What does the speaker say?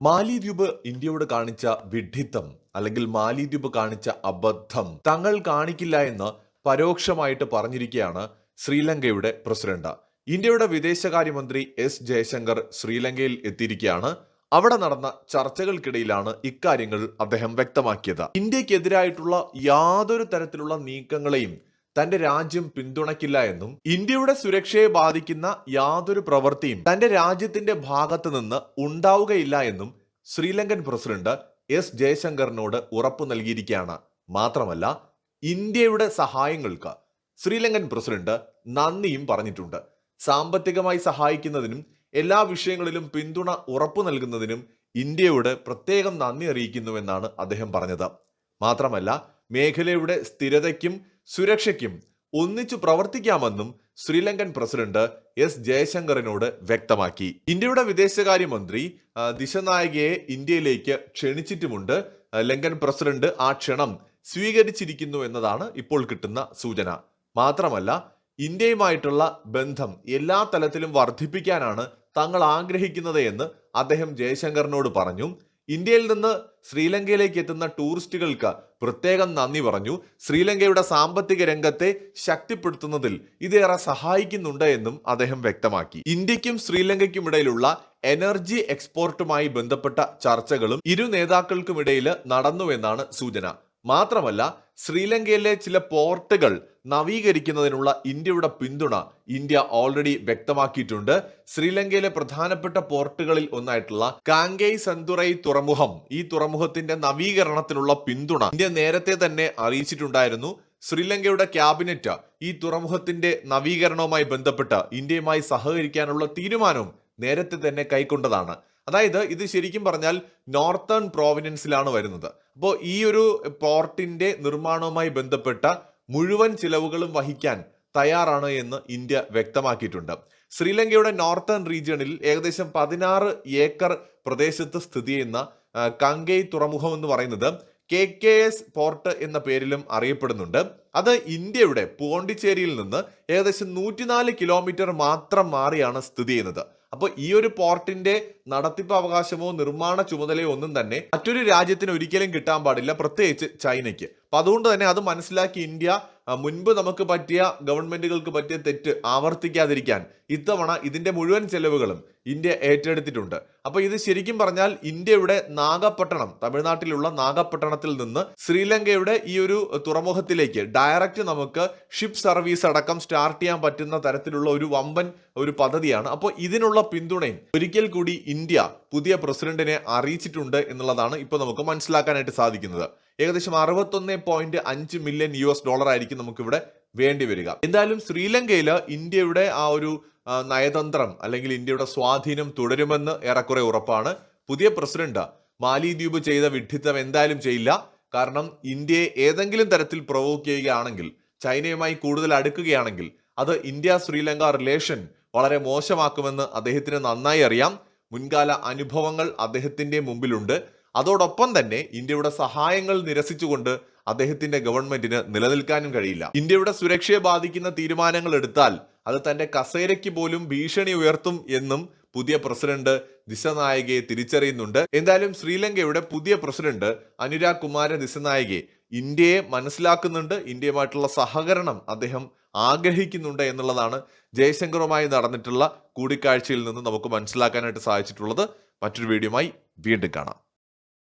മാലിദ്വീപ് ഇന്ത്യയോട് കാണിച്ച വിഡ്ഢിത്തം അല്ലെങ്കിൽ മാലിദ്വീപ് കാണിച്ച അബദ്ധം തങ്ങൾ കാണിക്കില്ല എന്ന് പരോക്ഷമായിട്ട് പറഞ്ഞിരിക്കുകയാണ് ശ്രീലങ്കയുടെ പ്രസിഡന്റ്. ഇന്ത്യയുടെ വിദേശകാര്യമന്ത്രി എസ് ജയശങ്കർ ശ്രീലങ്കയിൽ എത്തിയിരിക്കുകയാണ് അവിടെ നടന്ന ചർച്ചകൾക്കിടയിലാണ് ഇക്കാര്യങ്ങൾ അദ്ദേഹം വ്യക്തമാക്കിയത്. ഇന്ത്യക്കെതിരായിട്ടുള്ള യാതൊരു തരത്തിലുള്ള നീക്കങ്ങളെയും തന്റെ രാജ്യം പിന്തുണയ്ക്കില്ല എന്നും ഇന്ത്യയുടെ സുരക്ഷയെ ബാധിക്കുന്ന യാതൊരു പ്രവൃത്തിയും തന്റെ രാജ്യത്തിന്റെ ഭാഗത്ത് നിന്ന് ഉണ്ടാവുകയില്ല എന്നും ശ്രീലങ്കൻ പ്രസിഡന്റ് എസ് ജയശങ്കറിനോട് ഉറപ്പു നൽകിയിരിക്കുകയാണ്. മാത്രമല്ല ഇന്ത്യയുടെ സഹായങ്ങൾക്ക് ശ്രീലങ്കൻ പ്രസിഡന്റ് നന്ദിയും പറഞ്ഞിട്ടുണ്ട്. സാമ്പത്തികമായി സഹായിക്കുന്നതിനും എല്ലാ വിഷയങ്ങളിലും പിന്തുണ ഉറപ്പു നൽകുന്നതിനും ഇന്ത്യയോട് പ്രത്യേകം നന്ദി അറിയിക്കുന്നുവെന്നാണ് അദ്ദേഹം പറഞ്ഞത്. മാത്രമല്ല മേഖലയുടെ സ്ഥിരതയ്ക്കും സുരക്ഷയ്ക്കും ഒന്നിച്ചു പ്രവർത്തിക്കാമെന്നും ശ്രീലങ്കൻ പ്രസിഡന്റ് എസ് ജയശങ്കറിനോട് വ്യക്തമാക്കി. ഇന്ത്യയുടെ വിദേശകാര്യമന്ത്രി ദിശനായികയെ ഇന്ത്യയിലേക്ക് ക്ഷണിച്ചിട്ടുമുണ്ട്. ലങ്കൻ പ്രസിഡന്റ് ആ ക്ഷണം സ്വീകരിച്ചിരിക്കുന്നു എന്നതാണ് ഇപ്പോൾ കിട്ടുന്ന സൂചന. മാത്രമല്ല ഇന്ത്യയുമായിട്ടുള്ള ബന്ധം എല്ലാ തലത്തിലും വർദ്ധിപ്പിക്കാനാണ് തങ്ങൾ ആഗ്രഹിക്കുന്നത് എന്ന് അദ്ദേഹം ജയശങ്കറിനോട് പറഞ്ഞു. ഇന്ത്യയിൽ നിന്ന് ശ്രീലങ്കയിലേക്ക് എത്തുന്ന ടൂറിസ്റ്റുകൾക്ക് പ്രത്യേകം നന്ദി പറഞ്ഞു. ശ്രീലങ്കയുടെ സാമ്പത്തിക രംഗത്തെ ശക്തിപ്പെടുത്തുന്നതിൽ ഇതേറെ സഹായിക്കുന്നുണ്ട് എന്നും അദ്ദേഹം വ്യക്തമാക്കി. ഇന്ത്യക്കും ശ്രീലങ്കയ്ക്കുമിടയിലുള്ള എനർജി എക്സ്പോർട്ടുമായി ബന്ധപ്പെട്ട ചർച്ചകളും ഇരു നേതാക്കൾക്കുമിടയിൽ നടന്നുവെന്നാണ് സൂചന. മാത്രമല്ല ശ്രീലങ്കയിലെ ചില പോർട്ടുകൾ നവീകരിക്കുന്നതിനുള്ള ഇന്ത്യയുടെ പിന്തുണ ഇന്ത്യ ഓൾറെഡി വ്യക്തമാക്കിയിട്ടുണ്ട്. ശ്രീലങ്കയിലെ പ്രധാനപ്പെട്ട പോർട്ടുകളിൽ ഒന്നായിട്ടുള്ള കാങ്കൈ സന്തുറൈ തുറമുഖം ഈ തുറമുഖത്തിന്റെ നവീകരണത്തിനുള്ള പിന്തുണ ഇന്ത്യ നേരത്തെ തന്നെ അറിയിച്ചിട്ടുണ്ടായിരുന്നു. ശ്രീലങ്കയുടെ ക്യാബിനറ്റ് ഈ തുറമുഖത്തിന്റെ നവീകരണവുമായി ബന്ധപ്പെട്ട് ഇന്ത്യയുമായി സഹകരിക്കാനുള്ള തീരുമാനവും നേരത്തെ തന്നെ കൈക്കൊണ്ടതാണ്. അതായത് ഇത് ശരിക്കും പറഞ്ഞാൽ നോർത്തേൺ പ്രോവിനൻസിലാണ് വരുന്നത്. അപ്പോൾ ഈ ഒരു പോർട്ടിന്റെ നിർമ്മാണവുമായി ബന്ധപ്പെട്ട മുഴുവൻ ചിലവുകളും വഹിക്കാൻ തയ്യാറാണ് എന്ന് ഇന്ത്യ വ്യക്തമാക്കിയിട്ടുണ്ട്. ശ്രീലങ്കയുടെ നോർത്തേൺ റീജിയണിൽ ഏകദേശം പതിനാറ് ഏക്കർ പ്രദേശത്ത് സ്ഥിതി ചെയ്യുന്ന കങ്കൈ തുറമുഖം എന്ന് പറയുന്നത് കെ കെ എസ് പോർട്ട് എന്ന പേരിലും അറിയപ്പെടുന്നുണ്ട്. അത് ഇന്ത്യയുടെ പോണ്ടിച്ചേരിയിൽ നിന്ന് ഏകദേശം നൂറ്റിനാല് കിലോമീറ്റർ മാത്രം മാറിയാണ് സ്ഥിതി ചെയ്യുന്നത്. അപ്പോൾ ഈ ഒരു പോർട്ടിന്റെ നടത്തിപ്പ് അവകാശമോ നിർമ്മാണ ചുമതലയോ ഒന്നും തന്നെ മറ്റൊരു രാജ്യത്തിന് ഒരിക്കലും കിട്ടാൻ പാടില്ല പ്രത്യേകിച്ച് ചൈനയ്ക്ക്. അപ്പൊ അതുകൊണ്ട് തന്നെ അത് മനസ്സിലാക്കി ഇന്ത്യ മുൻപ് നമുക്ക് പറ്റിയ ഗവൺമെന്റുകൾക്ക് പറ്റിയ തെറ്റ് ആവർത്തിക്കാതിരിക്കാൻ ഇത്തവണ ഇതിന്റെ മുഴുവൻ ചെലവുകളും ഇന്ത്യ ഏറ്റെടുത്തിട്ടുണ്ട്. അപ്പൊ ഇത് ശരിക്കും പറഞ്ഞാൽ ഇന്ത്യയുടെ നാഗപട്ടണം തമിഴ്നാട്ടിലുള്ള നാഗപട്ടണത്തിൽ നിന്ന് ശ്രീലങ്കയുടെ ഈ ഒരു തുറമുഖത്തിലേക്ക് ഡയറക്റ്റ് നമുക്ക് ഷിപ്പ് സർവീസ് അടക്കം സ്റ്റാർട്ട് ചെയ്യാൻ പറ്റുന്ന തരത്തിലുള്ള ഒരു വമ്പൻ ഒരു പദ്ധതിയാണ്. അപ്പോൾ ഇതിനുള്ള പിന്തുണയും ഒരിക്കൽ കൂടി ഇന്ത്യ പുതിയ പ്രസിഡന്റിനെ അറിയിച്ചിട്ടുണ്ട് എന്നുള്ളതാണ് ഇപ്പോൾ നമുക്ക് മനസ്സിലാക്കാനായിട്ട് സാധിക്കുന്നത്. ഏകദേശം അറുപത്തൊന്ന് പോയിന്റ് അഞ്ച് മില്യൺ യു എസ് ഡോളർ ആയിരിക്കും നമുക്കിവിടെ വേണ്ടി വരിക. എന്തായാലും ശ്രീലങ്കയിൽ ഇന്ത്യയുടെ ആ ഒരു നയതന്ത്രം അല്ലെങ്കിൽ ഇന്ത്യയുടെ സ്വാധീനം തുടരുമെന്ന് ഏറെക്കുറെ ഉറപ്പാണ്. പുതിയ പ്രസിഡന്റ് മാലിദ്വീപ് ചെയ്ത വിഡ്ഢിത്തം എന്തായാലും ചെയ്യില്ല. കാരണം ഇന്ത്യയെ ഏതെങ്കിലും തരത്തിൽ പ്രൊവോക്ക് ചെയ്യുകയാണെങ്കിൽ ചൈനയുമായി കൂടുതൽ അടുക്കുകയാണെങ്കിൽ അത് ഇന്ത്യ ശ്രീലങ്ക റിലേഷൻ വളരെ മോശമാക്കുമെന്ന് അദ്ദേഹത്തിന് നന്നായി അറിയാം. മുൻകാല അനുഭവങ്ങൾ അദ്ദേഹത്തിന്റെ മുമ്പിലുണ്ട്. അതോടൊപ്പം തന്നെ ഇന്ത്യയുടെ സഹായങ്ങൾ നിരസിച്ചുകൊണ്ട് അദ്ദേഹത്തിന്റെ ഗവൺമെന്റിന് നിലനിൽക്കാനും കഴിയില്ല. ഇന്ത്യയുടെ സുരക്ഷയെ ബാധിക്കുന്ന തീരുമാനങ്ങൾ എടുത്താൽ അത് തന്റെ കസേരയ്ക്ക് പോലും ഭീഷണി ഉയർത്തും എന്നും പുതിയ പ്രസിഡന്റ് ദിശനായകയെ തിരിച്ചറിയുന്നുണ്ട്. എന്തായാലും ശ്രീലങ്കയുടെ പുതിയ പ്രസിഡന്റ് അനുരാഗ് കുമാര ദിശനായകെ ഇന്ത്യയെ മനസ്സിലാക്കുന്നുണ്ട് ഇന്ത്യയുമായിട്ടുള്ള സഹകരണം അദ്ദേഹം ആഗ്രഹിക്കുന്നുണ്ട് എന്നുള്ളതാണ് ജയശങ്കറുമായി നടന്നിട്ടുള്ള കൂടിക്കാഴ്ചയിൽ നിന്ന് നമുക്ക് മനസ്സിലാക്കാനായിട്ട് സാധിച്ചിട്ടുള്ളത്. മറ്റൊരു വീഡിയോയുമായി വീണ്ടും കാണാം.